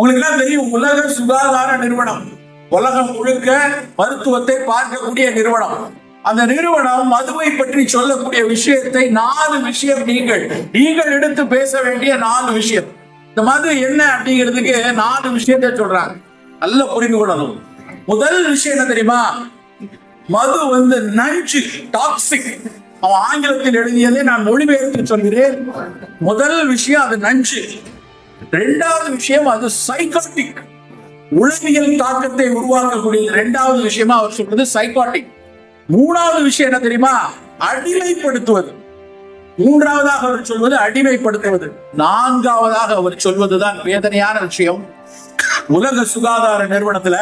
உங்களுக்கு எல்லாம் தெரியும்? உலக சுகாதார நிறுவனம். உலகம் முழுக்க மருத்துவத்தை பார்க்கக்கூடிய நிறுவனம். அந்த நிறுவனம் மதுவை பற்றி சொல்லக்கூடிய விஷயத்தை நாலு விஷயம் நீங்கள் நீங்கள் எடுத்து பேச வேண்டிய நாலு விஷயம். இந்த மது என்ன அப்படிங்கிறதுக்கு நாலு விஷயத்தை சொல்றாங்க. நல்ல புரிந்து கொள்ளணும். முதல் விஷயம் என்ன தெரியுமா? மது வந்து நஞ்சு டாக்ஸிக் அவன் ஆங்கிலத்தில் எழுதியதை நான் மொழிபெயர்த்து சொல்கிறேன். முதல் விஷயம் அது நஞ்சு. ரெண்டாவது விஷயம் அது சைக்காட்டிக் உளவியல் தாக்கத்தை உருவாக்கக்கூடிய ரெண்டாவது விஷயமா அவர் சொல்றது சைக்காட்டிக் மூணாவது விஷயம் என்ன தெரியுமா? அடிமைப்படுத்துவது. மூன்றாவதாக அவர் சொல்வது அடிமைப்படுத்துவது. நான்காவதாக அவர் சொல்வதுதான் வேதனையான விஷயம். உலக சுகாதார நிறுவனத்துல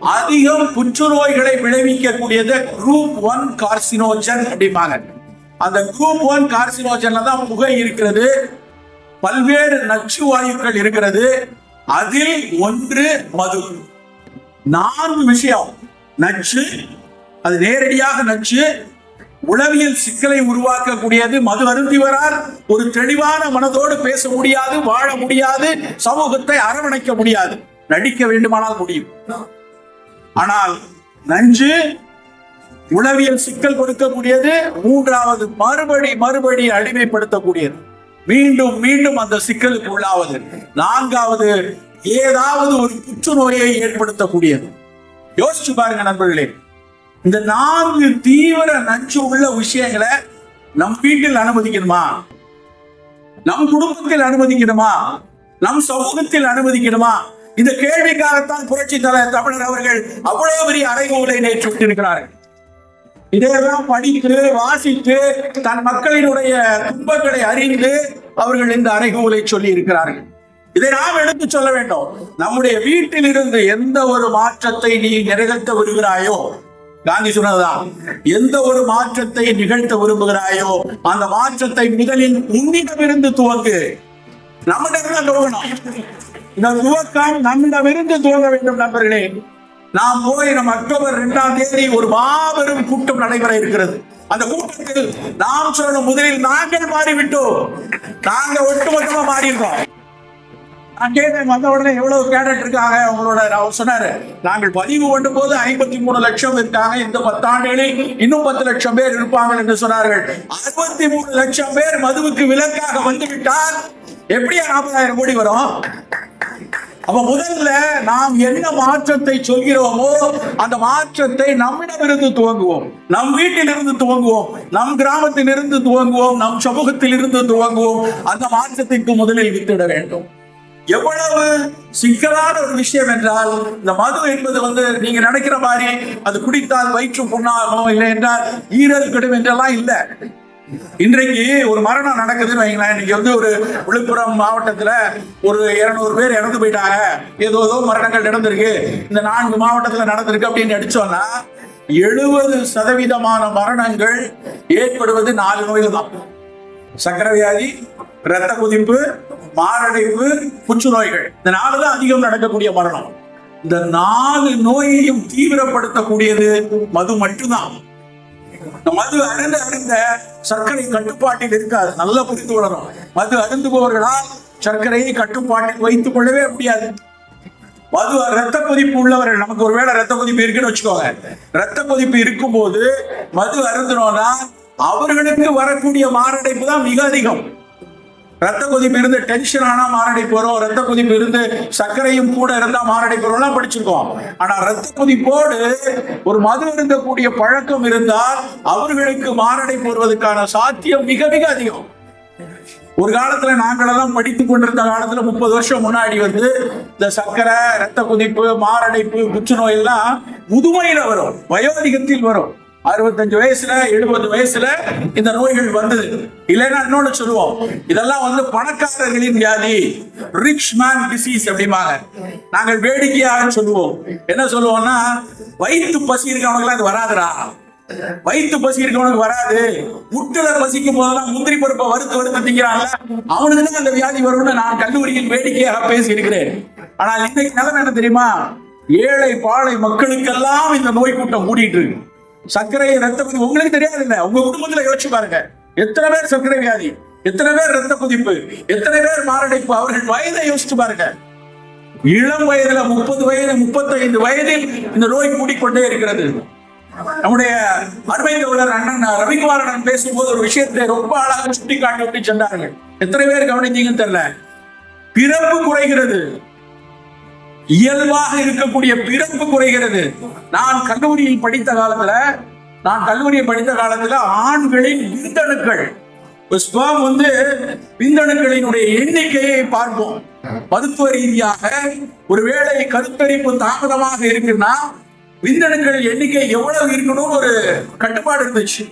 அதிகம் புற்றுநோய்களை விளைவிக்கக்கூடியது குரூப் ஒன் கார்சினோஜன் அப்படிம்பாங்க. அந்த குரூப் ஒன் கார்சினோஜன்ல தான் புகை இருக்கிறது. பல்வேறு நச்சு வாயுக்கள் இருக்கிறது. அதில் ஒன்று மது. நான்கு விஷயம். நச்சு அது நேரடியாக நச்சு. உளவியல் சிக்கலை உருவாக்கக்கூடியது. மது அருந்திவரால் ஒரு தெளிவான மனதோடு பேச முடியாது வாழ முடியாது சமூகத்தை அரவணைக்க முடியாது. நடிக்க வேண்டுமானால் முடியும். ஆனால் நஞ்சு உளவியல் சிக்கல் கொடுக்கக்கூடியது. மூன்றாவது மறுபடி மறுபடி அடிமைப்படுத்தக்கூடியது. மீண்டும் மீண்டும் அந்த சிக்கலுக்கு உள்ளாவது. நான்காவது ஏதாவது ஒரு புற்றுநோயை ஏற்படுத்தக்கூடியது. யோசிச்சு பாருங்க நண்பர்களே. இந்த நான்கு தீவிர நஞ்சு உள்ள விஷயங்களை நம் வீட்டில் அனுமதிக்கணுமா? நம் குடும்பத்தில் அனுமதிக்கணுமா? நம் சமூகத்தில் அனுமதிக்கணுமா? இந்த கேள்விக்காகத்தான் புரட்சி தலைவர் தமிழர் அவர்கள் அவ்வளவு பெரிய அறைகூலை நேற்று விட்டிருக்கிறார்கள். இதையெல்லாம் படித்து வாசித்து தன் மக்களினுடைய துன்பங்களை அறிந்து அவர்கள் இந்த அறைகூலை சொல்லி இருக்கிறார்கள் இதை நாம் எடுத்து சொல்ல வேண்டும். நம்முடைய வீட்டில் இருந்து எந்த ஒரு மாற்றத்தை நீ நிறைவேற்ற விரும்புகிறாயோ காந்தி சொன்னதுதான் எந்த ஒரு மாற்றத்தை நிகழ்த்த விரும்புகிறாயோ அந்த மாற்றத்தை முதலில் உன்னிடமிருந்து துவங்கு. நம்மிடம் துவங்கணும். இந்த துவக்கம் நம்மிடமிருந்து துவங்க வேண்டும் நண்பர்களே. நாம் போய் நம்ம அக்டோபர் இரண்டாம் தேதி ஒரு மாபெரும் கூட்டம் நடைபெற இருக்கிறது. அந்த கூட்டத்தில் நாம் சொல்லணும் முதலில் நாங்கள் மாறிவிட்டோம். நாங்க ஒட்டுமொத்தமா மாறி நான் கேட்டேன் வந்த உடனே எவ்வளவு கேடட் இருக்காங்க? அவர் சொன்னாரு நாங்கள் பதிவு பண்ணும் போது ஐம்பத்தி மூணு லட்சம் இருக்காங்க. இந்த பத்தாண்டுகளில் இன்னும் பத்து லட்சம் பேர் இருப்பாங்க என்று சொன்னார்கள். அறுபத்தி மூணு லட்சம் பேர் மதுவுக்கு விலக்காக வந்துவிட்டால் எப்படியா நாற்பதாயிரம் கோடி வரும்? அப்ப முதல்ல நாம் என்ன மாற்றத்தை சொல்கிறோமோ அந்த மாற்றத்தை நம்மிடமிருந்து துவங்குவோம். நம் வீட்டிலிருந்து துவங்குவோம். நம் கிராமத்திலிருந்து துவங்குவோம். நம் சமூகத்தில் இருந்து துவங்குவோம். அந்த மாற்றத்திற்கு முதலில் வித்திட வேண்டும். எவ்வளவு சிக்கலான ஒரு விஷயம் என்றால் இந்த மது என்பது வந்து நீங்க நினைக்கிற மாதிரி அது குடித்தால் வயிற்று புண்ணாகும் இல்லை என்றால் ஈரல் கெடும் என்றெல்லாம் இல்லை. இன்றைக்கு ஒரு மரணம் நடக்குதுன்னு வைங்களேன். இன்னைக்கு வந்து ஒரு விழுப்புரம் மாவட்டத்துல ஒரு இருநூறு பேர் இறந்து போயிட்டாங்க. ஏதோ ஏதோ மரணங்கள் நடந்திருக்கு. இந்த நான்கு மாவட்டத்துல நடந்திருக்கு அப்படின்னு அடிச்சோம்னா எழுபது சதவீதமான மரணங்கள் ஏற்படுவது நாலு நோய்கள் தான் சக்கரை வியாதி இரத்த குதிப்பு மாரடைப்பு புற்றுநோய்கள். இந்த நாலு தான் அதிகம் நடக்கக்கூடிய மரணம். இந்த நாலு நோயையும் தீவிரப்படுத்தக்கூடியது மது மட்டும்தான். மது அருந்த அருந்த சர்க்கரை கட்டுப்பாட்டில் இருக்காது. நல்லா புரிந்து கொள்ளணும். மது அருந்துபவர்களால் சர்க்கரையை கட்டுப்பாட்டில் வைத்துக் கொள்ளவே முடியாது. மது ரத்த கொதிப்பு உள்ளவர்கள் நமக்கு ஒருவேளை ரத்த கொதிப்பு இருக்குன்னு வச்சுக்கோங்க. ரத்த கொதிப்பு இருக்கும்போது மது அருந்தினோம்னா அவர்களுக்கு வரக்கூடிய மாரடைப்பு தான் மிக அதிகம். ரத்த கொதிப்பு இருந்து டென்ஷன் ஆனா மாரடைப்பு ரத்த கொதிப்பு இருந்து சர்க்கரையும் கூட இருந்தா மாரடைப்பு படிச்சிருக்கோம். ஆனா ரத்த கொதிப்போடு ஒரு மது இருந்தக்கூடிய பழக்கம் இருந்தால் அவர்களுக்கு மாரடைப்பு வருவதற்கான சாத்தியம் மிக மிக அதிகம். ஒரு காலத்துல நாங்களெல்லாம் படித்து கொண்டிருந்த காலத்துல முப்பது வருஷம் முன்னாடி வந்து இந்த சர்க்கரை ரத்த கொதிப்பு மாரடைப்பு புற்றுநோய் எல்லாம் முதுமையில வரும். வயோதிகத்தில் வரும். அறுபத்தஞ்சு வயசுல எழுபது வயசுல இந்த நோய்கள் வந்தது. இல்லைன்னா இன்னொன்னு சொல்லுவோம். இதெல்லாம் வந்து பணக்காரர்களின் வியாதி. ரிச் மேன் டிசீஸ் அப்படிம்பாங்க. நாங்கள் வேடிக்கையாக சொல்லுவோம். என்ன சொல்லுவோம்னா வயிற்று பசி இருக்கவனுக்குலாம் இது வராதுடா. வயிற்று பசி இருக்கவனுக்கு வராது. முட்டுல பசிக்கும் போதெல்லாம் முந்திரி பருப்பை வறுத்து வறுத்து திங்கிறான்ல அவனுக்கு தான் அந்த வியாதி வரும்னு நான் கல்லூரியில் வேடிக்கையாக பேசி இருக்கிறேன் ஆனால் இன்னைக்கு நிலைமை என்ன தெரியுமா? ஏழை பாழை மக்களுக்கெல்லாம் இந்த நோய் கூட்டம் கூடிட்டு இருக்கு. சர்க்கரை ரத்த கொதிப்பு. உங்களுக்கு தெரியாது இல்ல உங்க குடும்பத்துல யோசிச்சு பாருங்க. எத்தனை பேர் சர்க்கரை வியாதி? எத்தனை பேர் ரத்த கொதிப்பு? எத்தனை பேர் மாரடைப்பு? அவர்கள் வயதை யோசிச்சு பாருங்க. இளம் வயதுல முப்பது வயது முப்பத்தைந்து வயதில் இந்த நோய் கூடிக்கொண்டே இருக்கிறது. நம்முடைய அருமை தோழர் அண்ணன் ரவிக்குமார் அண்ணன் பேசும்போது ஒரு விஷயத்தை ரொம்ப அழகாக சுட்டி காட்டி விட்டு சென்றார்கள். எத்தனை பேர் கவனிச்சீங்கன்னு தெரியல. பிறப்பு குறைகிறது. இயல்பாக இருக்கக்கூடிய பிறப்பு குறைகிறது. நான் கல்லூரியில் படித்த காலத்துல நான் கல்லூரியில் படித்த காலத்துல ஆண்களின் விந்தணுக்கள் ஸ்பேம் வந்து விந்தணுக்களினுடைய எண்ணிக்கையை பார்ப்போம். மருத்துவ ரீதியாக ஒருவேளை கருத்தரிப்பு தாமதமாக இருக்குன்னா விந்தணுக்கள் எண்ணிக்கை எவ்வளவு இருக்கணும் ஒரு கட்டுப்பாடு இருந்துச்சு.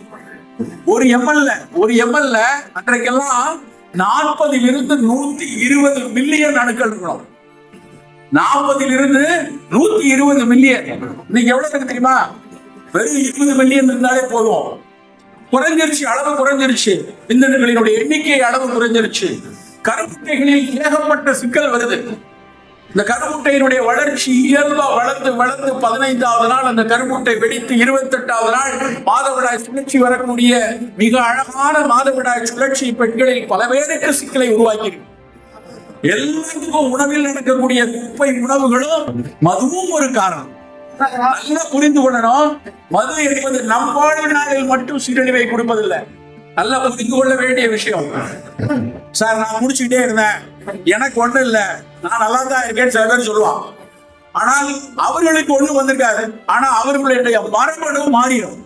ஒரு எம்எல்ல ஒரு எம்எல்ல அன்றைக்கெல்லாம் நாற்பதிலிருந்து நூத்தி இருபது மில்லியன் அணுக்கள் இருக்கணும். நாற்பதில் இருந்து நூத்தி இருபது மில்லியன் இன்னைக்கு எவ்வளவு இருக்கு தெரியுமா? வெறும் இருபது மில்லியன் இருந்தாலே போதும். குறைஞ்சிருச்சு அளவு குறைஞ்சிருச்சு. விந்தணுகளினுடைய எண்ணிக்கை அளவு குறைஞ்சிருச்சு. கருமுட்டைகளில் ஏகப்பட்ட சிக்கல் வருது. இந்த கருமுட்டையினுடைய வளர்ச்சி இயல்பா வளர்ந்து வளர்ந்து பதினைந்தாவது நாள் அந்த கருமுட்டை வெடித்து இருபத்தெட்டாவது நாள் மாதவிடாய் சுழற்சி வரக்கூடிய மிக அழகான மாதவிடாய் சுழற்சி பெண்களில் பல பேருக்கு சிக்கலை உருவாக்கியிருக்கு. எல்லாத்துக்கும் உணவில் நடக்கக்கூடிய குப்பை உணவுகளும் மதுவும் ஒரு காரணம். நல்லா புரிந்து கொள்ளணும். மது என்பது நம் வாழ்நாளில் மட்டும் சீரழிவை கொடுப்பதில்லை. நல்லா புரிந்து கொள்ள வேண்டிய விஷயம். சார் நான் முடிச்சுக்கிட்டே இருந்தேன். எனக்கு ஒண்ணும் இல்ல. நான் நல்லா தான் இருக்கேன்னு சில பேர் சொல்லுவான் ஆனால் அவர்களுக்கு ஒண்ணு வந்திருக்காரு ஆனா அவர்களுடைய மரபணு மாறிடும்.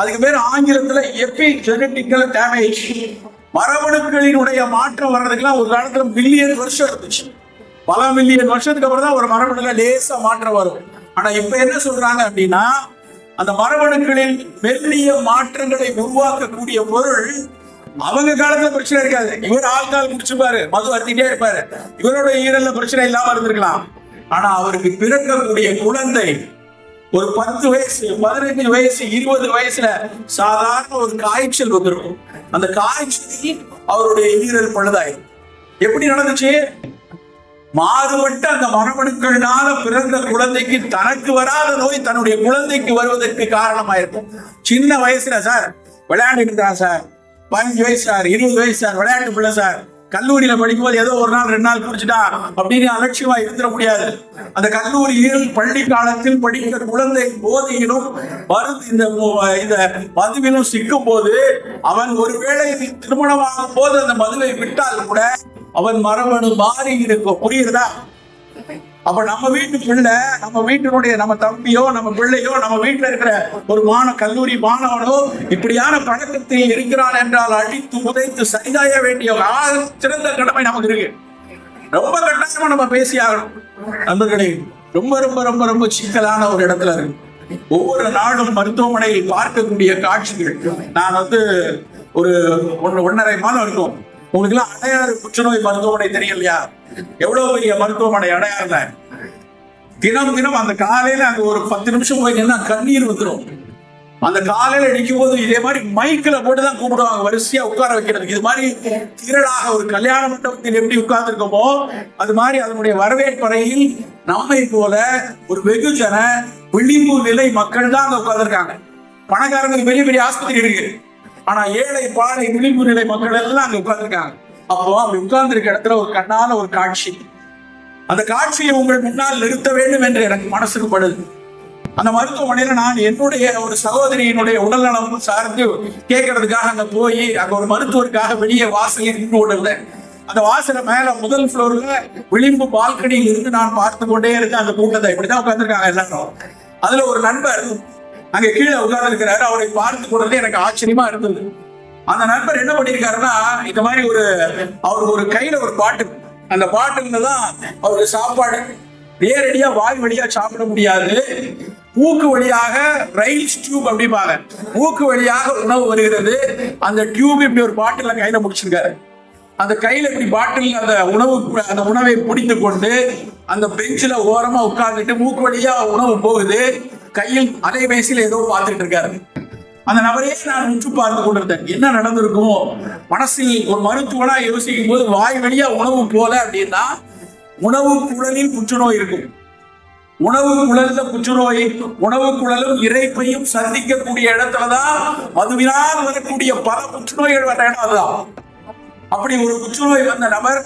அதுக்கு பேர் ஆங்கிலத்துல எப்பி ஜெனட்டிக்கல் டேமேஜ் மரபணுக்களினுடைய மாற்றம் வர்றதுக்கெல்லாம் ஒரு காலத்துல மில்லியன் வருஷம் இருந்துச்சு. பல மில்லியன் வருஷத்துக்கு அப்புறம் தான் ஒரு மரபணுல லேசா மாற்றம் வரும். ஆனா இப்ப என்ன சொல்றாங்க அப்படின்னா அந்த மரபணுக்களில் மெல்லிய மாற்றங்களை உருவாக்கக்கூடிய பொருள் அவங்க காலத்துல பிரச்சனை இருக்காது. இவர் ஆள்கால் முடிச்சுப்பாரு மது அருந்திட்டே இருப்பாரு. இவரோட ஈரல்ல பிரச்சனை இல்லாம இருந்திருக்கலாம். ஆனா அவருக்கு பிறக்கக்கூடிய குழந்தை ஒரு பத்து வயசு பதினஞ்சு வயசு இருபது வயசுல சாதாரண ஒரு காய்ச்சல் வந்துருக்கும். அந்த காய்ச்சல் அவருடைய ஈரல் பழுதாயிரும். எப்படி நடந்துச்சு? மாறுபட்ட அந்த மரபணுக்கள்னால பிறந்த குழந்தைக்கு தனக்கு வராத நோய் தன்னுடைய குழந்தைக்கு வருவதற்கு காரணமாயிருக்கும். சின்ன வயசுல சார் விளையாண்டுட்டு இருக்கிறான் சார். பதினஞ்சு வயசு சார் இருபது வயசு சார் விளையாட்டு பிள்ளை சார். கல்லூரியில படிக்கும்போது ஏதோ ஒரு நாள் ரெண்டு நாள் குடிச்சிட்டா அப்படின்னு அலட்சியமா இருந்துட முடியாது. அந்த கல்லூரியில் பள்ளி காலத்தில் படிக்கிற குழந்தை போதையிலும் மருந்து இந்த இந்த மதுவிலும் சிக்கும் போது அவன் ஒருவேளை திருமணமாகும் போது அந்த மதுவை விட்டால் கூட அவன் மரபணு மாறி இருக்கும் புரியுறதா? அப்ப நம்ம வீட்டு பிள்ளை நம்ம வீட்டினுடைய நம்ம தம்பியோ நம்ம பிள்ளையோ நம்ம வீட்டுல இருக்கிற ஒரு மாண கல்லூரி மாணவனோ இப்படியான பழக்கத்தில் இருக்கிறான் என்றால் அழித்து உதைத்து சரிதாய வேண்டிய ஒரு சிறந்த கடமை நமக்கு இருக்கு. ரொம்ப கட்டாயமா நம்ம பேசி ஆகணும். நண்பர்களே ரொம்ப ரொம்ப ரொம்ப ரொம்ப சிக்கலான ஒரு இடத்துல இருக்கு. ஒவ்வொரு நாளும் மருத்துவமனையில் பார்க்கக்கூடிய காட்சிகள். நான் வந்து ஒரு ஒன்று ஒன்றரை மாதம் இருக்கும். உங்களுக்கு எல்லாம் அடையாறு புற்றுநோய் மருத்துவமனை தெரியலையா? எவ்வளவு பெரிய மருத்துவமனை அடையாறுல? தினம் தினம் அந்த காலையில அங்க ஒரு பத்து நிமிஷம் போய் நின்னா கண்ணீர் வந்துடும் அந்த காலையில நிற்கும் போது இதே மாதிரி மைக்கில் போட்டுதான் கூப்பிடுவாங்க வரிசையா உட்கார வைக்கிறதுக்கு இது மாதிரி திரளாக ஒரு கல்யாண மண்டபத்தில் எப்படி உட்கார்ந்து இருக்கோமோ அது மாதிரி அதனுடைய வரவேற்பறையில் நம்மை போல ஒரு வெகுஜன விளிம்பு நிலை மக்கள் தான் அங்க உட்கார்ந்துருக்காங்க. பணக்காரங்களுக்கு பெரிய பெரிய ஆஸ்பத்திரி இருக்கு. ஆனா ஏழை பாறை விளிம்பு நிலை மக்கள் எல்லாம் அங்க உட்கார்ந்துருக்காங்க. அப்போ அப்படி உட்கார்ந்து இருக்க இடத்துல ஒரு கண்ணால ஒரு காட்சி. அந்த காட்சியை உங்கள் முன்னால் நிறுத்த வேண்டும் என்று எனக்கு மனசுக்கு படுது. அந்த மருத்துவமனையில நான் என்னுடைய ஒரு சகோதரியினுடைய உடல்நலம் சார்ந்து கேட்கறதுக்காக அங்க போய் அங்க ஒரு மருத்துவருக்காக வெளியே வாசலில் நின்று கொண்டிருந்தேன். அந்த வாசல மேல முதல் ஃப்ளோர்ல விளிம்பு பால்கனியில் இருந்து நான் பார்த்து கொண்டே இருக்கேன் அந்த கூட்டத்தை இப்படிதான் உட்கார்ந்துருக்காங்க எல்லாரும். அதுல ஒரு நண்பர் அங்க கீழே உட்கார்ந்துருக்கிறாரு. அவரை பார்த்து கொண்டது எனக்கு ஆச்சரியமா இருந்தது. அந்த நண்பர் என்ன பண்ணியிருக்காருன்னா இந்த மாதிரி ஒரு அவர் ஒரு கையில ஒரு பாட்டு அந்த பாட்டில்ல தான் அவருக்கு சாப்பாடு. நேரடியா வாய் வழியா சாப்பிட முடியாது. மூக்கு வழியாக ரயில் டியூப் அப்படிம்பாங்க. மூக்கு வழியாக உணவு வருகிறது. அந்த டியூப் இப்படி ஒரு பாட்டில கையில முடிச்சிருக்காரு. அந்த கையில இப்படி பாட்டில் அந்த உணவு அந்த உணவை பிடித்து கொண்டு அந்த பெஞ்சில ஓரமா உட்கார்ந்துட்டு மூக்கு வழியா உணவு போகுது. கையில் அலைபேசியில் ஏதோ பார்த்துட்டு இருக்காரு. அந்த நபரையே நான் உற்று பார்த்து கொண்டிருந்தேன். என்ன நடந்திருக்குமோ? மனசில் ஒரு மருத்துவனா யோசிக்கும் போது வாய் வழியா உணவு போல அப்படின்னா உணவு குழலில் புற்றுநோய் இருக்கும். உணவு குழல்ல புற்றுநோய் உணவு குழலும் இறைப்பையும் சந்திக்கக்கூடிய இடத்துலதான் மதுவினால் வரக்கூடிய பல புற்றுநோய்கள் வர இடம் அதுதான். அப்படி ஒரு புற்றுநோய் வந்த நபர்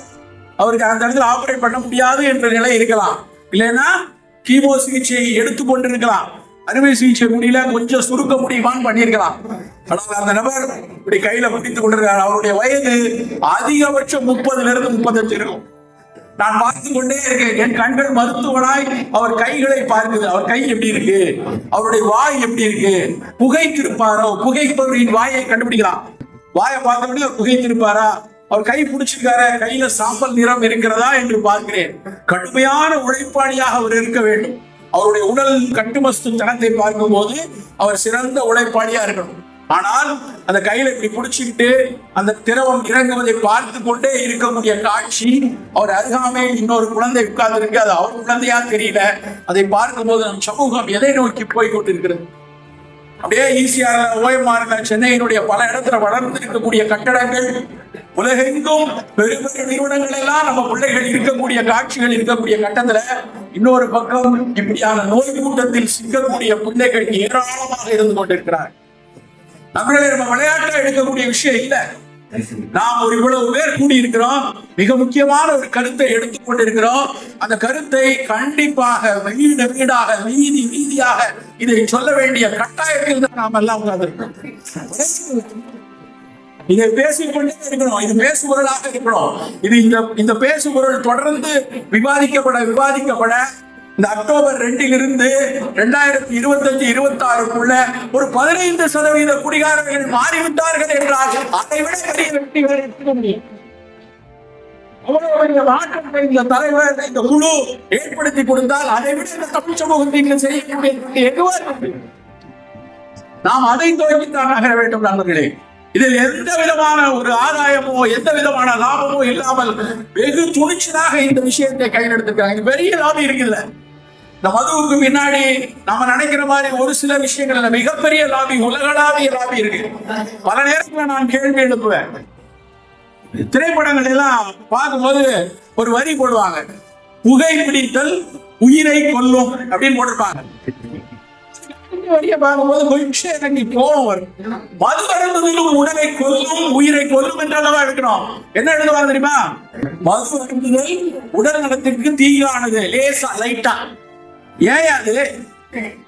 அவருக்கு அந்த இடத்துல ஆபரேட் பண்ண முடியாது என்ற நிலை இருக்கலாம். இல்லைன்னா கீமோ சிகிச்சையை சிகிச்சை எடுத்துக்கொண்டிருக்கலாம் அறுவை சிகிச்சை முடியல கொஞ்சம் சுருக்க முடியுமான்னு பண்ணியிருக்கலாம். ஆனால் அந்த நபர் இப்படி கையில பிடித்துக் கொண்டிருக்கார் அவருடைய வயது அதிகபட்சம் முப்பதுல இருந்து முப்பத்தஞ்சு இருக்கும். நான் பார்த்து கொண்டே இருக்கேன். என் கண்கள் மருத்துவனாய் அவர் கைகளை பார்க்குது. அவர் கை எப்படி இருக்கு? அவருடைய வாய் எப்படி இருக்கு? புகைத்திருப்பாரோ? புகைப்பவரின் வாயை கண்டுபிடிக்கலாம். வாயை பார்த்த உடனே அவர் புகைத்திருப்பாரா? அவர் கை பிடிச்சிருக்காரு கையில சாம்பல் நிறம் இருக்கிறதா என்று பார்க்கிறேன். கடுமையான உழைப்பாளியாக அவர் இருக்க வேண்டும். அவருடைய உடல் கட்டுமஸ்து தனத்தை பார்க்கும்போது அவர் சிறந்த உழைப்பாளியா இருக்கணும். ஆனால் அந்த கையில இப்படி பிடிச்சுக்கிட்டு அந்த திரவம் இறங்குவதை பார்த்து கொண்டே இருக்கக்கூடிய காட்சி அவர் அருகாமையில் இன்னொரு குழந்தை உட்கார்ந்து இருக்கு அது அவர் குழந்தையா தெரியல. அதை பார்க்கும்போது நம் சமூகம் எதை நோக்கி போய் கொண்டிருக்கிறது? அப்படியே ஈஸியாக ஓயமாறுல சென்னையினுடைய பல இடத்துல வளர்ந்து இருக்கக்கூடிய கட்டடங்கள் உலகெங்கும் பெரும் பெரும் நிறுவனங்கள் எல்லாம் நம்ம பிள்ளைகள் இருக்கக்கூடிய காட்சிகள் இருக்கக்கூடிய கட்டத்துல இன்னொரு பக்கம் இப்படியான நோய் கூட்டத்தில் சிக்கக்கூடிய பிள்ளைகள் ஏராளமாக இருந்து கொண்டிருக்கிறார் நம்மளே நம்ம விளையாட்டை எடுக்கக்கூடிய விஷயம் இல்ல. நாம் ஒரு இவ்வளவு பேர் கூடி இருக்கிறோம் மிக முக்கியமான ஒரு கருத்தை எடுத்துக்கொண்டிருக்கிறோம் அந்த கருத்தை கண்டிப்பாக வீடு வீடாக வீதி வீதியாக இதை சொல்ல வேண்டிய கட்டாயத்தில் தான் நாம் எல்லாம் உட்கார்ந்திருக்கிறோம் நீங்க பேசிக்கொண்டே இருக்கணும். இது பேசுபொருளாக இருக்கணும். இது இந்த இந்த பேசுபொருள் தொடர்ந்து விவாதிக்கப்பட விவாதிக்கப்பட இந்த அக்டோபர் ரெண்டிலிருந்து ரெண்டாயிரத்தி இருபத்தஞ்சு இருபத்தி ஆறுக்குள்ள ஒரு பதினைந்து சதவீத குடிகாரர்கள் மாறிவிட்டார்கள் என்றால் அதை விட பெரிய வெற்றி வேறு இருக்க முடியும். அவ்வளவு பெரிய மாற்றத்தை இந்த தலைவர் இந்த குழு ஏற்படுத்தி கொடுத்தால் அதை விட இந்த தமிழ் சமூகத்தில் செய்யக்கூடிய எதுவாக நாம் அதை நோக்கித்தான் நகர வேண்டும் நண்பர்களே. இதில் எந்த விதமான ஒரு ஆதாயமோ எந்த விதமான லாபமோ இல்லாமல் வெகு துணிச்சலாக இந்த விஷயத்தை கையில் எடுத்திருக்காங்க பெரிய லாபம் இருக்குல்ல. இந்த மதுவுக்கு பின்னாடி நம்ம நினைக்கிற மாதிரி ஒரு சில விஷயங்கள்ல மிகப்பெரிய லாபி உலகளாவிய லாபி இருக்கு. பல நேரத்துல நான் கேள்வி எழுப்புவேன். திரைப்படங்கள் எல்லாம் பார்க்கும்போது ஒரு வரி போடுவாங்க. புகை பிடித்தல் உயிரை கொல்லும் அப்படின்னு போட்டிருப்பாங்க. இந்த வரியை பார்க்கும்போது கொஞ்சம் எனக்கு கோபம் வரும் மது அருந்துதலும் உடலை கொல்லும் உயிரை கொல்லும் என்றல்லவா இருக்கணும் என்ன எழுதுவாங்க தெரியுமா? மது அருந்துதல் உடல் நலத்திற்கு தீயானது லேசா லைட்டா ஏன் அது?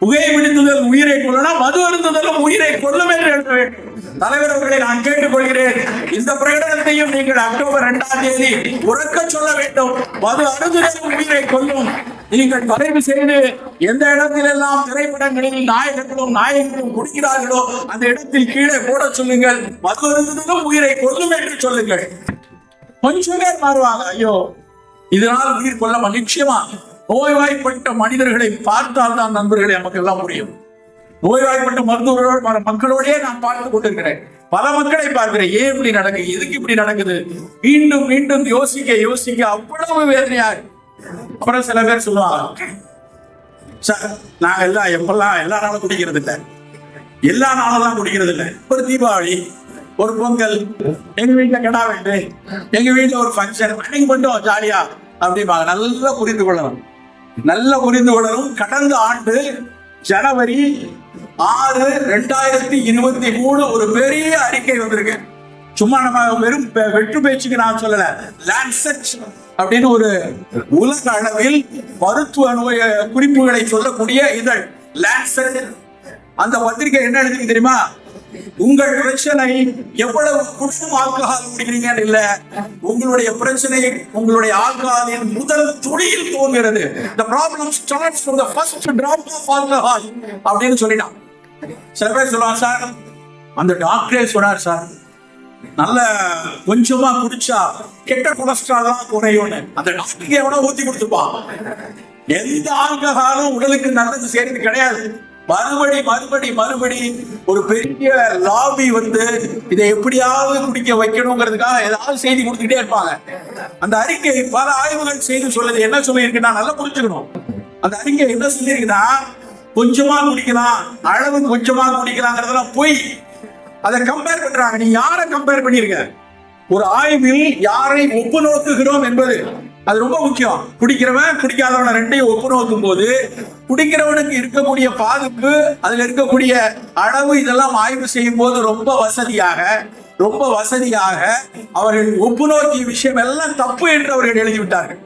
புகை பிடித்துதல் உயிரை கொள்ளலாம் மது அருந்துதலும் உயிரை கொல்லும் என்று எழுத வேண்டும். தலைவர் அவர்களை நான் கேட்டுக்கொள்கிறேன். இந்த பிரகடனத்தையும் நீங்கள் அக்டோபர் இரண்டாம் தேதி உறக்க சொல்ல வேண்டும். மது அருந்துதலும் உயிரை கொல்லும். நீங்கள் பதிவு செய்து எந்த இடத்திலெல்லாம் திரைப்படங்களில் நாயகர்களும் நாயகர்களும் குடிக்கிறார்களோ அந்த இடத்தில் கீழே போட சொல்லுங்கள். மது அருந்துதலும் உயிரை கொல்லும் என்று சொல்லுங்கள். கொஞ்சம் பேர் மாறுவாங்க. ஐயோ இதனால் உயிர் கொள்ள நிச்சயமா நோய்வாய்ப்பட்ட மனிதர்களை பார்த்தால் தான் நண்பர்களை நமக்கு எல்லாம் முடியும் நோய்வாய்ப்பட்ட மருத்துவர்களோடு பல மக்களோடே நான் பார்த்து கொண்டிருக்கிறேன். பல மக்களை பார்க்கிறேன். ஏன் இப்படி நடக்குது எதுக்கு இப்படி நடக்குது? மீண்டும் மீண்டும் யோசிக்க யோசிக்க அவ்வளவு வேதனையா அப்புறம் சில பேர் சொல்லுவாங்க சார் நாங்க எல்லாம் எப்பெல்லாம் எல்லா நாளும் குடிக்கிறது இல்லை. எல்லா நாளெல்லாம் குடிக்கிறது இல்லை. ஒரு தீபாவளி ஒரு பொங்கல் எங்க வீட்டுல கிடா வேண்டு எங்க வீட்டுல ஒரு ஃபங்க்ஷன் அன்னைக்கு மட்டும் ஜாலியா அப்படிம்பாங்க. நல்லா புரிந்து கொள்ளணும். நல்ல புரிந்து கொள்ளணும். கடந்த ஆண்டு ஜனவரி ஆறு ரெண்டாயிரத்தி இருபத்தி மூணு ஒரு பெரிய அறிக்கை வந்திருக்கு. சும்மா நம்ம வெறும் வெற்று பேச்சுக்கு நான் சொல்லல. லான்செட் அப்படின்னு ஒரு உலக அளவில் மருத்துவ நோய குறிப்புகளை சொல்லக்கூடிய இதழ். லான்செட் அந்த பத்திரிகை என்ன எழுதுக்கு தெரியுமா? உங்கள் பிரச்சனை எவ்வளவு குடும்பம் ஆல்கஹால் குடிக்கிறீங்கன்னு இல்ல? உங்களுடைய பிரச்சனை உங்களுடைய ஆல்கஹாலின் முதல் துளியில் தோன்கிறது the problem starts from the first drop of alcohol அப்படின்னு சொல்லிட்டான். சில பேர் சொல்லுவாங்க சார் அந்த டாக்டரே சொன்னார் சார் நல்ல கொஞ்சமா குடிச்சா கெட்ட கொலஸ்ட்ரால் தான் குறையும்னு. அந்த டாக்டருக்கு எவனோ ஊத்தி கொடுத்துப்பான். எந்த ஆல்கஹாலும் உடலுக்கு நல்லது செய்யறது கிடையாது. மறுபடி மறுபடி மறுபடி ஒரு பெரிய லாபி வந்து இதை எப்படியாவது குடிக்க வைக்கணுங்கிறதுக்காக ஏதாவது செய்தி கொடுத்துக்கிட்டே இருப்பாங்க. அந்த அறிக்கை பல ஆய்வுகள் செய்து சொல்லுது. என்ன சொல்லியிருக்குன்னா நல்லா புரிஞ்சுக்கணும். அந்த அறிக்கை என்ன சொல்லியிருக்குன்னா கொஞ்சமா குடிக்கலாம் அளவு கொஞ்சமா குடிக்கலாங்கிறதெல்லாம் போய் அதை கம்பேர் பண்றாங்க. நீ யாரை கம்பேர் பண்ணிருக்க ஒரு ஆய்வில் யாரை ஒப்பு நோக்குகிறோம் என்பது. அது ரொம்ப முக்கியம். குடிக்கிறவன் குடிக்காதவன ரெண்டையும் ஒப்பு நோக்கும் போது குடிக்கிறவனுக்கு இருக்கக்கூடிய பாதிப்பு அதுல இருக்கக்கூடிய அளவு இதெல்லாம் ஆய்வு செய்யும் போது ரொம்ப வசதியாக ரொம்ப வசதியாக அவர்கள் ஒப்பு நோக்கிய விஷயம் எல்லாம் தப்பு என்று அவர்கள் எழுதிவிட்டார்கள்.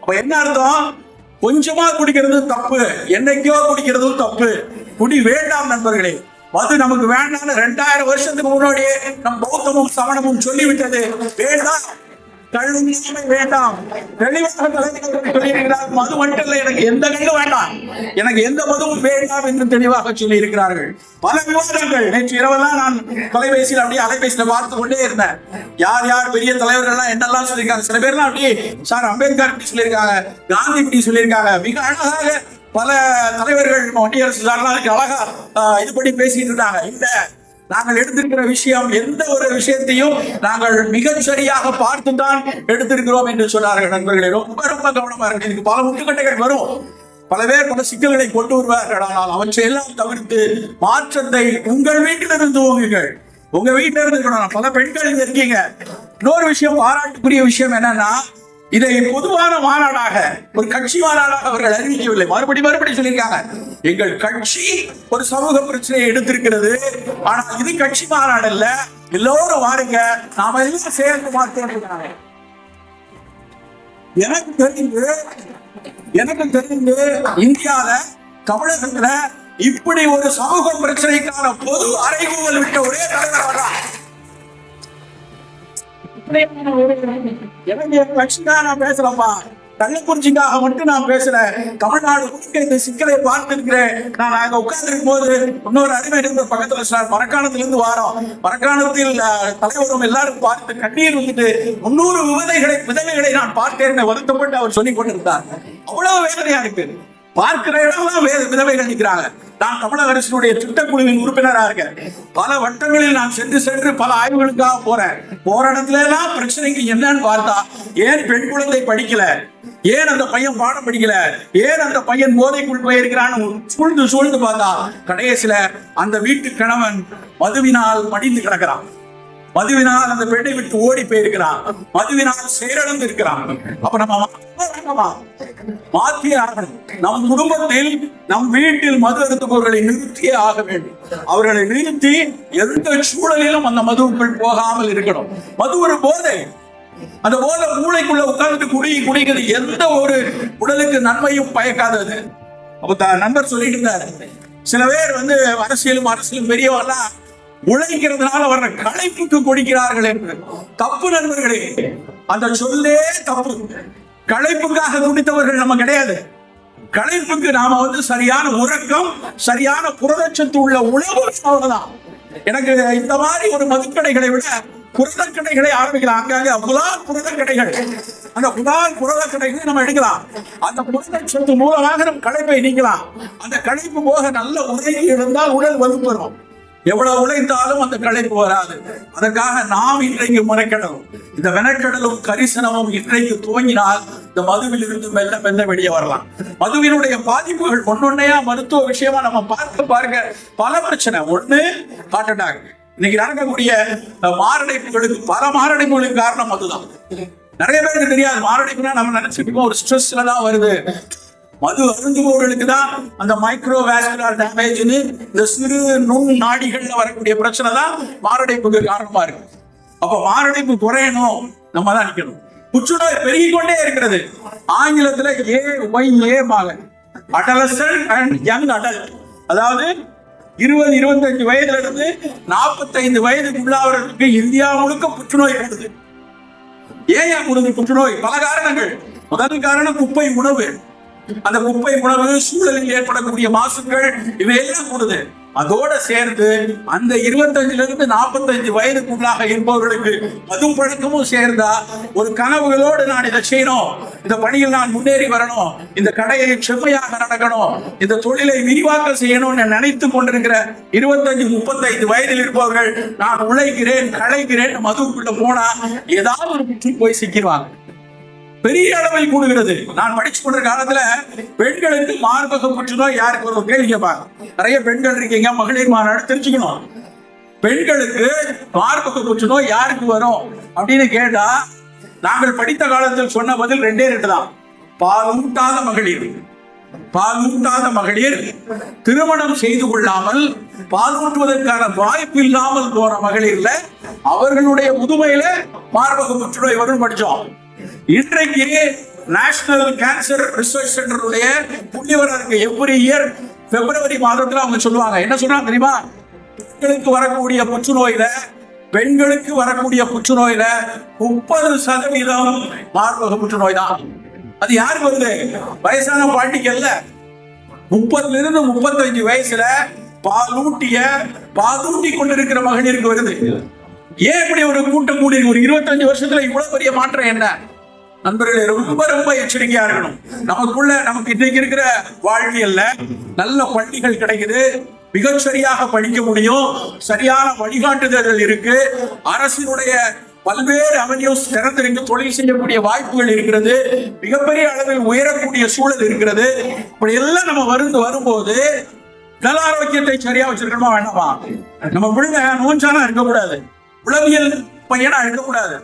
அப்ப என்ன அர்த்தம்? கொஞ்சமா குடிக்கிறது தப்பு என்னைக்கோ குடிக்கிறதும் தப்பு. குடி வேண்டாம் நண்பர்களே. மது நமக்கு வேண்டாம்னு ரெண்டாயிரம் வருஷத்துக்கு முன்னாடியே நம் பௌத்தமும் சமணமும் சொல்லிவிட்டது. வேண்டாம். கழுவியாமை வேண்டாம். தெளிவாக சொல்லியிருக்கிறார். மது மட்டும் இல்லை எனக்கு எந்த கண்டு வேண்டாம். எனக்கு எந்த மதுவும் வேண்டாம் என்று தெளிவாக சொல்லி இருக்கிறார்கள் பல விவாதங்கள் நேற்று இரவெல்லாம் நான் தொலைபேசியில் அப்படியே அலைபேசியில் பார்த்து கொண்டே இருந்தேன். யார் யார் பெரிய தலைவர்கள்லாம் என்னெல்லாம் சொல்லியிருக்காங்க. சில பேர்லாம் அப்படியே சார் அம்பேத்கர் இப்படி சொல்லியிருக்காங்க காந்தி இப்படி சொல்லியிருக்காங்க. மிக அழகாக பல தலைவர்கள் வண்டியரசு சார்லாம் அழகா இது பண்ணி பேசிட்டு இருந்தாங்க. இந்த நாங்கள் எடுத்திருக்கிற விஷயம் எந்த ஒரு விஷயத்தையும் நாங்கள் மிகச்சரியாக சரியாக பார்த்துதான் எடுத்திருக்கிறோம் என்று சொன்னார்கள் நண்பர்களே. ரொம்ப ரொம்ப கவனமா இருக்கு இதுக்கு பல முட்டுக்கட்டைகள் வரும். பல பேர் பல சிக்கல்களை கொண்டு வருவார்கள். ஆனால் அவற்றை எல்லாம் தவிர்த்து மாற்றத்தை உங்கள் வீட்டிலிருந்து ஓங்குங்கள் உங்க வீட்டில இருந்து இருக்கணும். பல பெண்கள் இருக்கீங்க. இன்னொரு விஷயம் பாராட்டுக்குரிய விஷயம் என்னன்னா இதை பொதுவான மாநாடாக ஒரு கட்சி மாநாடாக அவர்கள் அறிவிக்கவில்லை. மறுபடி மறுபடி சொல்லியிருக்காங்க. எங்கள் கட்சி ஒரு சமூக பிரச்சனையை எடுத்திருக்கிறது. ஆனா இது கட்சி மாநாடு இல்ல எல்லோரும் வாருங்க. நாம எல்லாம் சேர்ந்து மாற்றோம் எனக்கு தெரிந்து எனக்கு தெரிந்து இந்தியால தமிழகத்துல இப்படி ஒரு சமூக பிரச்சனைக்கான பொது அறைகூவல் விட்ட ஒரே தலைவர் வர்றான் எனக்கு என் நான் பேசலப்பா கள்ளக்குறிச்சிக்காக மட்டும் நான் பேசுறேன் தமிழ்நாடு முழுக்க இந்த சிக்கலை பார்த்திருக்கிறேன். நான் அங்க உட்கார்ந்து போது இன்னொரு அருமை நண்பர் பக்கத்துல சார் மரக்காணத்துல இருந்து வாரம். மரக்காணத்தில் தலைவரும் எல்லாரும் பார்த்து கண்ணீர் வந்துட்டு முன்னூறு விதைகளை விதவைகளை நான் பார்த்தேன் வருத்தப்பட்டு அவர் சொல்லிக் கொண்டிருந்தார். அவ்வளவு வேதனையா இருக்கு. பார்க்கிற இடம்லாம் விதவைகள் நிற்கிறாங்க. நான் தமிழக அரசினுடைய திட்டக்குழுவின் உறுப்பினரா இருக்கேன். பல வட்டங்களில் நான் சென்று சென்று பல ஆய்வுகளுக்காக போறேன். போற இடத்துல எல்லாம் பிரச்சனைக்கு என்னன்னு பார்த்தா ஏன் பெண் குழந்தை படிக்கல? ஏன் அந்த பையன் பாடம் படிக்கல? ஏன் அந்த பையன் போதைக்குள் போயிருக்கிறான்னு சூழ்ந்து சூழ்ந்து பார்த்தா கடைசியில அந்த வீட்டு கணவன் மதுவினால் மடிந்து கிடக்கிறான். மதுவினால் அந்த பெண்ணை விட்டு ஓடி போயிருக்கிறான். மதுவினால் செயலிழந்து இருக்கிறான் அப்ப நம்ம மாற்ற மாற்றியே ஆகணும் நம் குடும்பத்தில் நம் வீட்டில் மது அருந்துபவர்களை நிறுத்தியே ஆக வேண்டும். அவர்களை நிறுத்தி எந்த சூழலிலும் அந்த மதுவுக்குள் போகாமல் இருக்கணும். மது ஒரு போதை. அந்த போதை மூளைக்குள்ள உட்கார்ந்து குடி குடிக்கிறது எந்த ஒரு உடலுக்கு நன்மையும் பயக்காதது. அப்ப த- நண்பர் சொல்லிட்டு இருந்தார். சில பேர் வந்து அரசியலும் அரசியலும் பெரியவர்கள்லாம் உழைக்கிறதுனால வர்ற களைப்புக்கு குடிக்கிறார்கள் என்று. தப்பு நண்பர்களே அந்த சொல்லே தப்பு. களைப்புக்காக குடித்தவர்கள் நம்ம கிடையாது. களைப்புக்கு நாம வந்து சரியான உறக்கம் சரியான புரதச்சத்து உள்ள உணவு அவ்வளவுதான். எனக்கு இந்த மாதிரி ஒரு மதுக்கடைகளை விட புரதக்கடைகளை ஆரம்பிக்கலாம். அங்கங்க புலால் புரதக்கடைகள். அந்த புலால் புரதக்கடைகளை நம்ம எடுக்கலாம். அந்த புரதச்சத்து மூலமாக நம் களைப்பை நீக்கலாம். அந்த களைப்பு போக நல்ல உதவி இருந்தால் உடல் வலுப்பெறும். எவ்வளவு உழைத்தாலும் அந்த களைப்பு வராது. அதற்காக நாம் இன்றைக்கு முறைக்கடலும் இந்த வெனக்கடலும் கரிசனமும் இன்றைக்கு துவங்கினால் இந்த மதுவில் இருந்து மெல்ல மெல்ல வெளியே வரலாம். மதுவினுடைய பாதிப்புகள் ஒன்னொன்னையா மருத்துவ விஷயமா நம்ம பார்க்க பாருங்க பல பிரச்சனை. ஒண்ணு ஹார்ட் அட்டாக் இன்னைக்கு நடக்கக்கூடிய மாரடைப்புகளுக்கு பல மாரடைப்புகளுக்கு காரணம் அதுதான். நிறைய பேருக்கு தெரியாது மாரடைப்புனா நம்ம நினைச்சிட்டு ஒரு ஸ்ட்ரெஸ்ல தான் வருது. மது அருந்துபவர்களுக்கு தான் அந்த மைக்ரோவேஸ்குலர் டேமேஜ்னு இந்த சிறு நுண் நாடிகள்ல வரக்கூடிய பிரச்சனை தான் மாரடைப்புக்கு காரணமா இருக்கு. அப்ப மாரடைப்பு குறையணும் நம்ம தான் நிக்கணும். புற்றுநோய் பெருகிக் கொண்டே இருக்கிறது. ஆங்கிலத்துல ஏ ஒய் ஏ மாக அடலசன் அண்ட் யங் அடல் அதாவது இருபது இருபத்தஞ்சு வயதுல இருந்து நாற்பத்தைந்து வயதுக்கு உள்ளவர்களுக்கு இந்தியா முழுக்க புற்றுநோய் வருது. ஏன் கூடுது புற்றுநோய்? பல காரணங்கள். முதல் காரணம் குப்பை உணவு. அந்த குப்பை உணவு சூழலில் ஏற்படக்கூடிய மாசுக்கள் இவையெல்லாம் கூடுது. அதோட சேர்ந்து அந்த இருபத்தஞ்சுல இருந்து நாற்பத்தஞ்சு வயதுக்குள்ளாக இருப்பவர்களுக்கு மது பழக்கமும் சேர்ந்தா ஒரு கனவுகளோடு நான் இதை செய்யணும். இந்த பணியில் நான் முன்னேறி வரணும். இந்த கடையை செம்மையாக நடக்கணும். இந்த தொழிலை விரிவாக்கம் செய்யணும்னு நினைத்து கொண்டிருக்கிற இருபத்தஞ்சு முப்பத்தைந்து வயதில் இருப்பவர்கள் நான் உழைக்கிறேன் களைக்கிறேன் மதுவுக்குள்ள போனா ஏதாவது ஒரு போய் சிக்கிடுவாங்க. பெரிய அளவில் கூடுகிறது. நான் படிச்சு கொண்ட காலத்துல பெண்களுக்கு மார்பக புற்றுநோய் யாருக்கு ஒரு கேள்வி கேட்பாங்க. நிறைய பெண்கள் இருக்கீங்க மகளிர் மாநாடு தெரிஞ்சுக்கணும். பெண்களுக்கு மார்பக புற்றுநோய் யாருக்கு வரும் அப்படின்னு கேட்டா நாங்கள் படித்த காலத்தில் சொன்ன பதில் ரெண்டே ரெண்டு தான். பாலூட்டாத மகளிர். பாலூட்டாத மகளிர் திருமணம் செய்து கொள்ளாமல் பாலூட்டுவதற்கான வாய்ப்பு இல்லாமல் போன மகளிர்ல அவர்களுடைய முதுமையில மார்பக புற்றுநோய் வரும் படிச்சோம். இன்றைக்கு நேஷனல் கேன்சர் ரிசர்ச் சென்டருடைய புள்ளிவரம் இருக்கு எவ்ரி இயர் பிப்ரவரி மாதத்துல அவங்க சொல்லுவாங்க. என்ன சொல்றாங்க தெரியுமா? பெண்களுக்கு வரக்கூடிய புற்றுநோயில பெண்களுக்கு வரக்கூடிய புற்றுநோயில முப்பது சதவீதம் மார்பக புற்றுநோய் தான் அது யாருக்கு வருது? வயசான பாட்டிக்கு அல்ல. முப்பதுல இருந்து முப்பத்தஞ்சு வயசுல பாலூட்டிய பாலூட்டி கொண்டிருக்கிற மகளிருக்கு வருது. ஏன் இப்படி ஒரு கூட்டம் கூடி ஒரு இருபத்தஞ்சு வருஷத்துல இவ்வளவு பெரிய மாற்றம் என்ன? நண்பர்களே ரொம்ப ரொம்ப எச்சரிக்கையா இருக்கணும். நமக்குள்ள நமக்கு இன்னைக்கு இருக்கிற வாழ்வியல்ல நல்ல பள்ளிகள் கிடைக்குது. மிகச்சரியாக படிக்க முடியும். சரியான வழிகாட்டுதல்கள் இருக்கு. அரசினுடைய பல்வேறு அவென்யூஸ் திறந்திருக்கு. தொழில் செய்யக்கூடிய வாய்ப்புகள் இருக்கிறது. மிகப்பெரிய அளவில் உயரக்கூடிய சூழல் இருக்கிறது. இப்படி எல்லாம் நம்ம வருந்து வரும்போது நல ஆரோக்கியத்தை சரியா வச்சிருக்கணுமா வேண்டாமா? நம்ம பிள்ளைங்க நோஞ்சாலாம் இருக்கக்கூடாது. உளவியல் பையனா இருக்கக்கூடாது.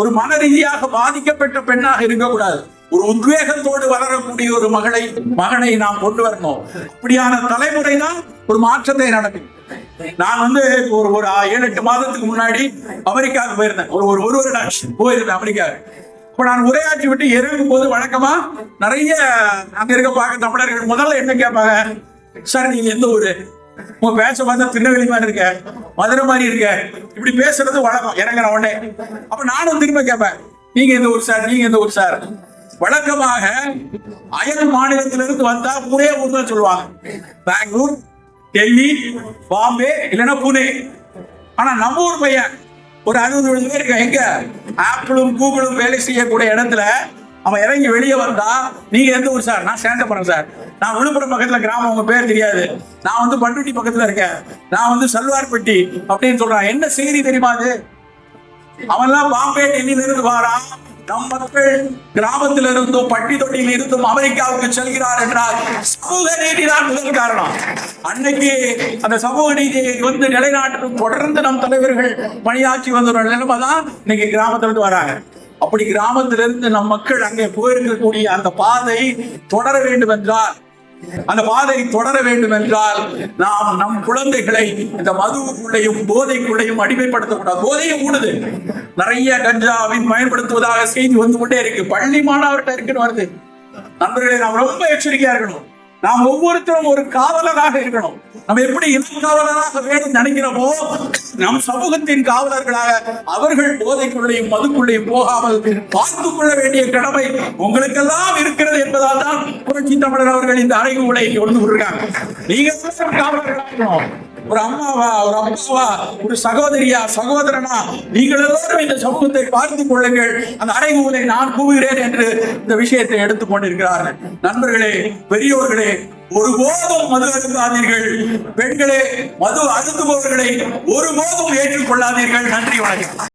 ஒரு மன ரீதியாக பாதிக்கப்பட்ட பெண்ணாக இருக்கக்கூடாது. ஒரு உத்வேகத்தோடு வளரக்கூடிய ஒரு மகளை மகனை நாம் கொண்டு வரணும். அப்படியான தலைமுறை தான் ஒரு மாற்றத்தை நடக்கும் நான் வந்து ஒரு ஒரு ஏழு எட்டு மாதத்துக்கு முன்னாடி அமெரிக்காவுக்கு போயிருந்தேன். ஒரு ஒரு ஒரு வருடம் போயிருந்தேன் அமெரிக்காவுக்கு. இப்போ நான் உரையாற்றி விட்டு இறங்கும் போது வழக்கமா நிறைய அங்க இருக்க பார்க்க தமிழர்கள் முதல்ல என்ன கேட்பாங்க? சார் நீங்க எந்த ஊரு? உங்க பேச பார்த்தா திருநெல்வேலி மாதிரி இருக்க மதுரை மாதிரி இருக்க. இப்படி பேசுறது வழக்கம். இறங்குற உடனே. அப்ப நானும் திரும்ப கேட்பேன் நீங்க எந்த ஊர் சார்? நீங்க எந்த ஊர் சார்? வழக்கமாக அயல் மாநிலத்திலிருந்து வந்தா ஒரே ஊர் தான் சொல்லுவாங்க. பெங்களூர் டெல்லி பாம்பே இல்லைன்னா புனே. ஆனா நம்ம ஊர் பையன் ஒரு அறுபது பேர் இருக்க எங்க? ஆப்பிளும் கூகுளும் வேலை செய்யக்கூடிய இடத்துல அவன் இறங்கி வெளியே வந்தா நீங்க எந்த ஊர் சார்? நான் சேந்தபுரம் சார். நான் விழுப்புரம் பக்கத்துல கிராமம் உங்க பேர் தெரியாது. நான் வந்து பண்டுட்டி பக்கத்துல இருக்கேன். நான் வந்து சல்வார்பட்டி அப்படின்னு சொல்றான். என்ன செய்தி தெரியுமா அது? அவன்லாம் பாம்பே டெல்லியில இருந்து வாரான் நம் மக்கள் கிராமத்தில் இருந்தும் பட்டி தொட்டியில் இருந்தும் அமெரிக்காவுக்கு செல்கிறார் என்றால் சமூக நீதி தான் முதல் காரணம். அன்னைக்கு அந்த சமூக நீதியை வந்து நிலைநாட்டும் தொடர்ந்து நம் தலைவர்கள் பணியாற்றி வந்த நிலைமை தான் இன்னைக்கு கிராமத்துல இருந்து வராங்க. அப்படி கிராமத்திலிருந்து நம் மக்கள் அங்கே போயிருக்கக்கூடிய அந்த பாதை தொடர வேண்டும் என்றால் அந்த பாதை தொடர வேண்டும் என்றால் நாம் நம் குழந்தைகளை இந்த மதுவுக்குள்ளையும் போதைக்குள்ளையும் அடிமைப்படுத்தக்கூடாது. போதையும் கூடுது நிறைய கஞ்சாவின் பயன்படுத்துவதாக செய்தி வந்து கொண்டே இருக்கு. பள்ளி மாணவர்கிட்ட இருக்குன்னு வருது. நண்பர்களை நாம் ரொம்ப எச்சரிக்கையா இருக்கணும். நாம் ஒவ்வொருத்தரும் ஒரு காவலராக இருக்கணும். நம்ம எப்படி இன காவலராக வேண்டும் நினைக்கிறோமோ நம் சமூகத்தின் காவலர்களாக அவர்கள் போதைக்குள்ளேயும் மதுக்குள்ளேயும் போகாமல் பார்த்துக் கொள்ள வேண்டிய கடமை உங்களுக்கெல்லாம் இருக்கிறது என்பதால் தான் புரட்சி தமிழர் அவர்கள் இந்த அறைகூலை கொண்டு விடுறாங்க நீங்க காவலர்களாக இருக்கணும் ஒரு அம்மாவா ஒரு அப்பாவா ஒரு சகோதரியா சகோதரனா நீங்கள் எல்லாரும் இந்த சமூகத்தை பார்த்துக் கொள்ளுங்கள். அந்த அறைகூலை நான் கூவுகிறேன் என்று இந்த விஷயத்தை எடுத்துக் கொண்டிருக்கிறார்கள் நண்பர்களே பெரியோர்களே ஒருபோதும் மது அருந்தாதீர்கள். பெண்களே மது அருந்துபவர்களை ஒருபோதும் ஏற்றுக்கொள்ளாதீர்கள். நன்றி வணக்கம்.